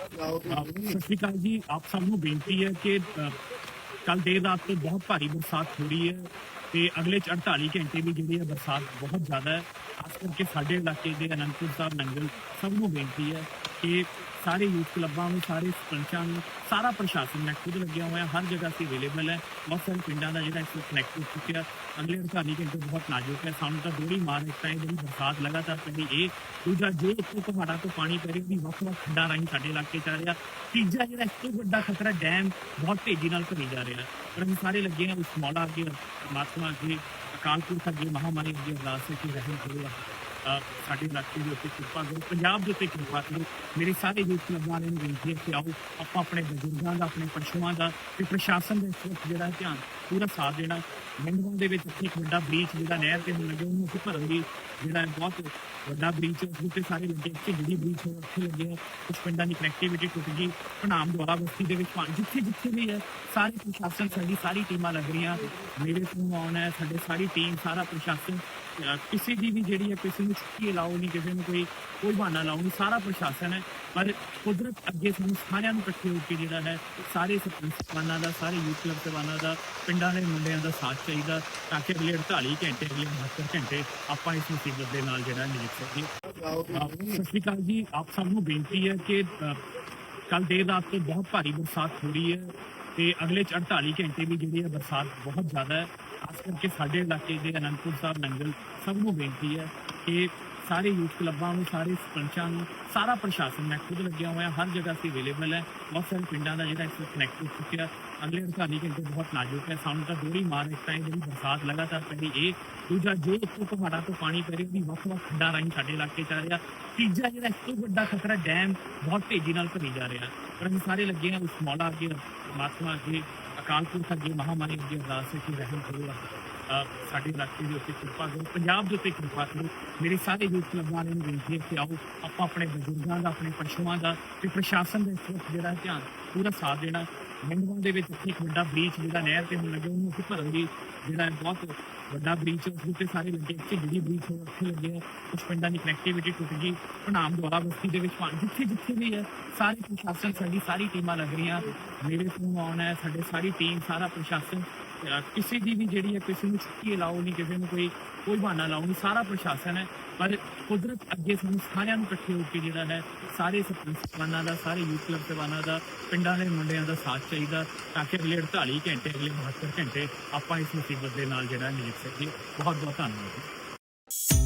ਸਤਿ ਸ਼੍ਰੀ ਅਕਾਲ ਜੀ। ਆਪ ਸਭ ਨੂੰ ਬੇਨਤੀ ਹੈ ਕਿ ਕੱਲ ਦੇਰ ਰਾਤ ਤੋਂ ਬਹੁਤ ਭਾਰੀ ਬਰਸਾਤ ਹੋ ਰਹੀ ਹੈ ਤੇ ਅਗਲੇ 48 ਘੰਟੇ ਵੀ ਜਿਹੜੀ ਹੈ ਬਰਸਾਤ ਬਹੁਤ ਜ਼ਿਆਦਾ ਹੈ। ਖਾਸ ਕਰਕੇ ਸਾਡੇ ਇਲਾਕੇ ਦੇ ਅਨੰਦਪੁਰ ਸਾਹਿਬ, ਨੰਗਲ ਸਭ ਨੂੰ ਬੇਨਤੀ ਹੈ ਕਿ ਸਾਰੇ ਯੂਥ ਕਲੱਬਾਂ ਨੂੰ, ਸਾਰੇ ਸਰਪੰਚਾਂ ਨੂੰ, ਸਾਰਾ ਪ੍ਰਸ਼ਾਸਨ ਮੈਂ ਖੁਦ ਲੱਗਿਆ ਹੋਇਆ, ਹਰ ਜਗ੍ਹਾ ਤੇ ਅਵੇਲੇਬਲ ਹੈ। ਬਹੁਤ ਸਾਰੇ ਪਿੰਡਾਂ ਦਾ ਜਿਹੜਾ ਇਸ ਕਨੈਕਟ ਹੋ ਚੁੱਕਿਆ। ਅਗਲੇ 48 ਘੰਟੇ ਬਹੁਤ ਨਾਜ਼ੁਕ ਹੈ। ਸਾਨੂੰ ਤਾਂ ਦੋੜੀ ਮਾਰ ਇੱਕ ਤਾਂ ਜਿਹੜੀ ਬਰਸਾਤ ਲਗਾਤਾਰ ਪਈ ਇਹ ਦੂਜਾ, ਜੇ ਇੱਥੇ ਪਹਾੜਾਂ ਤੋਂ ਪਾਣੀ ਪੈ ਰਿਹਾ ਵੀ ਵੱਖ ਵੱਖ ਖੱਡਾਂ ਰਾਹੀਂ ਸਾਡੇ ਇਲਾਕੇ ਚ ਆ ਰਿਹਾ। ਤੀਜਾ, ਜਿਹੜਾ ਇਸ ਤੋਂ ਵੱਡਾ ਖਤਰਾ ਡੈਮ ਬਹੁਤ ਤੇਜ਼ੀ ਨਾਲ ਭਰੀ ਜਾ ਰਿਹਾ। ਪਰ ਅਸੀਂ ਸਾਰੇ ਲੱਗੇ ਹਾਂ, ਉਸ ਮੌਲਾ ਅੱਗੇ, ਪਰਮਾਤਮਾ ਅੱਗੇ, ਅਕਾਲ ਪੁਰਖ ਅੱਗੇ, ਮਹਾਮਾਰੀ ਅੱਗੇ ਅਰਦਾਸ ਹੈ ਕਿ ਰਹਿਮ ਕਰੋ ਸਾਡੇ ਇਲਾਕੇ ਦੇ ਉੱਤੇ ਕਿਰਪਾ ਕਰੋ, ਪੰਜਾਬ ਦੇ ਉੱਤੇ ਕਿਰਪਾ ਕਰੋ। ਮੇਰੇ ਸਾਰੇ ਯੂਥ ਵਾਲਿਆਂ ਨੂੰ ਬੇਨਤੀ ਹੈ ਕਿ ਆਓ, ਆਪਾਂ ਆਪਣੇ ਬਜ਼ੁਰਗਾਂ ਦਾ, ਆਪਣੇ ਪਸ਼ੂਆਂ ਦਾ ਤੇ ਪ੍ਰਸ਼ਾਸਨ ਦੇ ਇਸ ਜਿਹੜਾ ਧਿਆਨ ਪੂਰਾ ਸਾਥ ਦੇਣਾ। ਮੰਡਵਾਂ ਦੇ ਵਿੱਚ ਇੱਕ ਵੱਡਾ ਬ੍ਰੀਚ ਜਿਹੜਾ ਨਹਿਰ ਤੇ ਹੁਣ ਲੱਗੇ, ਉਹਨੂੰ ਭਰਨ ਦੀ ਜਿਹੜਾ ਬਹੁਤ ਵੱਡਾ ਬ੍ਰੀਚ ਹੈ, ਉਸ ਤੇ ਸਾਰੇ ਲੱਗੇ ਇੱਥੇ ਜਿਹੜੀ ਬ੍ਰੀਚ ਹੋ ਉੱਥੇ ਲੱਗੇ ਆ। ਕੁਝ ਪਿੰਡਾਂ ਦੀ ਕਨੈਕਟੀਵਿਟੀ ਟੁੱਟ ਗਈ ਭਨਾਮ ਦੁਆਰਾ ਬਸਤੀ ਦੇ ਵਿੱਚ ਪਾਣੀ, ਜਿੱਥੇ ਜਿੱਥੇ ਵੀ ਹੈ, ਸਾਰੇ ਪ੍ਰਸ਼ਾਸਨ ਸਾਡੀ ਸਾਰੀ ਟੀਮਾਂ ਲੱਗ ਰਹੀਆਂ। ਮੇਰੇ ਤੋਂ ਆਉਣ ਹੈ, ਸਾਡੇ ਸਾਰੀ ਟੀਮ ਸਾਰਾ ਪ੍ਰਸ਼ਾਸਨ ਕਿਸੇ ਦੀ ਵੀ ਜਿਹੜੀ ਹੈ ਕਿਸੇ ਨੂੰ ਛੁੱਟੀ ਲਾਓ ਨਹੀਂ, ਕਿਸੇ ਨੂੰ ਕੋਈ ਕੋਈ ਬਹਾਨਾ ਲਾਓ ਨਹੀਂ, ਸਾਰਾ ਪ੍ਰਸ਼ਾਸਨ ਹੈ। ਪਰ ਕੁਦਰਤ ਅੱਗੇ ਸਾਨੂੰ ਸਾਰਿਆਂ ਨੂੰ ਇਕੱਠੇ ਹੋ ਕੇ ਜਿਹੜਾ ਹੈ, ਸਾਰੇ ਸਰਪੰਚਾਂ ਦਾ, ਸਾਰੇ ਯੂਥ ਕਲੱਬ ਸੇਵਾਨਾਂ ਦਾ, ਪਿੰਡਾਂ ਦੇ ਮੁੰਡਿਆਂ ਦਾ ਸਾਥ ਚਾਹੀਦਾ ਤਾਂ ਕਿ ਅਗਲੇ 48 ਘੰਟੇ, ਅਗਲੇ 72 ਘੰਟੇ ਆਪਾਂ ਇਸ ਮੁਸੀਬਤ ਦੇ ਨਾਲ ਜਿਹੜਾ ਨਜਿੱਠ ਸਕੀਏ। ਸਤਿ ਸ਼੍ਰੀ ਅਕਾਲ ਜੀ। ਆਪ ਸਭ ਨੂੰ ਬੇਨਤੀ ਹੈ ਕਿ ਕੱਲ ਦੇਰ ਰਾਤ ਤੋਂ ਬਹੁਤ ਭਾਰੀ ਬਰਸਾਤ ਹੋ ਰਹੀ ਹੈ ਤੇ ਅਗਲੇ 48 ਘੰਟੇ ਵੀ ਜਿਹੜੀ ਹੈ ਬਰਸਾਤ ਬਹੁਤ ਜ਼ਿਆਦਾ ਹੈ। ਖਾਸ ਕਰਕੇ ਸਾਡੇ ਇਲਾਕੇ ਦੇ ਅਨੰਦਪੁਰ ਸਾਹਿਬ ਨੰਗਲ ਸਭ ਨੂੰ ਬੇਨਤੀ ਹੈ ਕਿ ਸਾਰੇ ਯੂਥ ਕਲੱਬਾਂ ਨੂੰ, ਸਾਰੇ ਸਰਪੰਚਾਂ ਨੂੰ, ਸਾਰਾ ਪ੍ਰਸ਼ਾਸਨ ਮੈਂ ਖੁਦ ਲੱਗਿਆ ਹੋਇਆ, ਹਰ ਜਗ੍ਹਾ ਤੇ ਅਵੇਲੇਬਲ ਹੈ। ਬਹੁਤ ਸਾਰੇ ਪਿੰਡਾਂ ਦਾ ਜਿਹੜਾ ਇਸ ਵਕਤ ਕਨੈਕਟ ਹੋ ਚੁੱਕਿਆ ਅਗਲੇ 48 ਘੰਟੇ ਬਹੁਤ ਨਾਜ਼ੁਕ ਹੈ। ਸਾਨੂੰ ਤਾਂ ਦੋੜੀ ਮਾਰ ਇੱਕ ਤਾਂ ਜਿਹੜੀ ਬਰਸਾਤ ਲਗਾਤਾਰ ਪੈ ਰਹੀ ਇਹ ਦੂਜਾ, ਜੋ ਇੱਥੋਂ ਪਹਾੜਾਂ ਤੋਂ ਪਾਣੀ ਪੈ ਰਿਹਾ ਵੀ ਵੱਖ ਵੱਖ ਖੱਡਾਂ ਰਾਹੀਂ ਸਾਡੇ ਇਲਾਕੇ ਚ ਆ ਰਿਹਾ। ਤੀਜਾ, ਜਿਹੜਾ ਇਸ ਤੋਂ ਵੱਡਾ ਖਤਰਾ ਡੈਮ ਬਹੁਤ ਤੇਜ਼ੀ ਨਾਲ ਭਰੀ ਜਾ ਰਿਹਾ। ਪਰ ਅਸੀਂ ਸਾਰੇ ਲੱਗੇ ਹਾਂ ਉਸ ਮੌਲਾ ਅੱਗੇ ਮਾਤਮਾ ਅੱਗੇ। ਅਕਾਲ ਪੁਰਖ ਅੱਗੇ ਮਹਾਮਾਰੀ ਦੀ ਅਰਦਾਸ ਹੈ ਕਿ ਰਹਿਮ ਕਰੋ ਸਾਡੇ ਇਲਾਕੇ ਦੇ ਉੱਤੇ ਕਿਰਪਾ ਕਰੋ, ਪੰਜਾਬ ਦੇ ਉੱਤੇ ਕਿਰਪਾ ਕਰੋ। ਮੇਰੇ ਸਾਰੇ ਯੂਥ ਕਲੱਬਾਂ ਵਾਲਿਆਂ ਨੂੰ ਬੇਨਤੀ ਹੈ ਕਿ ਆਓ, ਆਪਾਂ ਆਪਣੇ ਬਜ਼ੁਰਗਾਂ ਦਾ, ਆਪਣੇ ਪਸ਼ੂਆਂ ਦਾ ਤੇ ਪ੍ਰਸ਼ਾਸਨ ਦੇ ਇਸ ਵਕਤ ਜਿਹੜਾ ਧਿਆਨ ਪੂਰਾ ਸਾਥ ਦੇਣਾ। ਮੰਡਵਾਂ ਦੇ ਵਿੱਚ ਇੱਕ ਵੱਡਾ ਬ੍ਰੀਚ ਜਿਹੜਾ ਨਹਿਰ ਤੇ ਹੁਣ ਲੱਗਿਆ, ਉਹਨੂੰ ਅਸੀਂ ਭਰਨ ਦੀ ਜਿਹੜਾ ਬਹੁਤ ਵੱਡਾ ਬ੍ਰੀਚ ਉਸ ਉੱਤੇ ਸਾਰੇ ਲੱਗੇ ਇੱਥੇ ਜਿਹੜੀ ਬ੍ਰੀਚ ਹੋ ਉੱਥੇ ਲੱਗੇ ਆ। ਕੁਝ ਪਿੰਡਾਂ ਦੀ ਕਨੈਕਟੀਵਿਟੀ ਟੁੱਟ ਗਈ ਭਨਾਮ ਦੁਆਰਾ ਬਸਤੀ ਦੇ ਵਿੱਚ ਪਾਣੀ ਜਿੱਥੇ ਜਿੱਥੇ ਵੀ ਹੈ, ਸਾਰੇ ਪ੍ਰਸ਼ਾਸਨ, ਸਾਡੀ ਸਾਰੀ ਟੀਮਾਂ ਲੱਗ ਰਹੀਆਂ। ਮੇਰੇ ਤੋਂ ਆਉਣ ਹੈ, ਸਾਡੇ ਸਾਰੀ ਟੀਮ ਸਾਰਾ ਪ੍ਰਸ਼ਾਸਨ। ਕਿਸੇ ਦੀ ਵੀ ਜਿਹੜੀ ਹੈ, ਕਿਸੇ ਨੂੰ ਛੁੱਟੀ ਲਾਓ ਨਹੀਂ, ਕਿਸੇ ਨੂੰ ਕੋਈ ਕੋਈ ਬਹਾਨਾ ਲਾਓ ਨਹੀਂ, ਸਾਰਾ ਪ੍ਰਸ਼ਾਸਨ ਹੈ। ਪਰ ਕੁਦਰਤ ਅੱਗੇ ਸਾਨੂੰ ਸਾਰਿਆਂ ਨੂੰ ਇਕੱਠੇ ਹੋ ਕੇ ਜਿਹੜਾ ਹੈ, ਸਾਰੇ ਸਰਪੰਚਾਂ ਦਾ, ਸਾਰੇ ਯੂਥ ਕਲੱਬ ਸੇਵਾਨਾਂ ਦਾ, ਪਿੰਡਾਂ ਦੇ ਮੁੰਡਿਆਂ ਦਾ ਸਾਥ ਚਾਹੀਦਾ ਤਾਂ ਕਿ ਅਗਲੇ 48 ਘੰਟੇ, ਅਗਲੇ 72 ਘੰਟੇ ਆਪਾਂ ਇਸ ਮੁਸੀਬਤ ਦੇ ਨਾਲ ਜਿਹੜਾ ਨਜਿੱਠ ਸਕੀਏ। ਬਹੁਤ ਬਹੁਤ ਧੰਨਵਾਦ।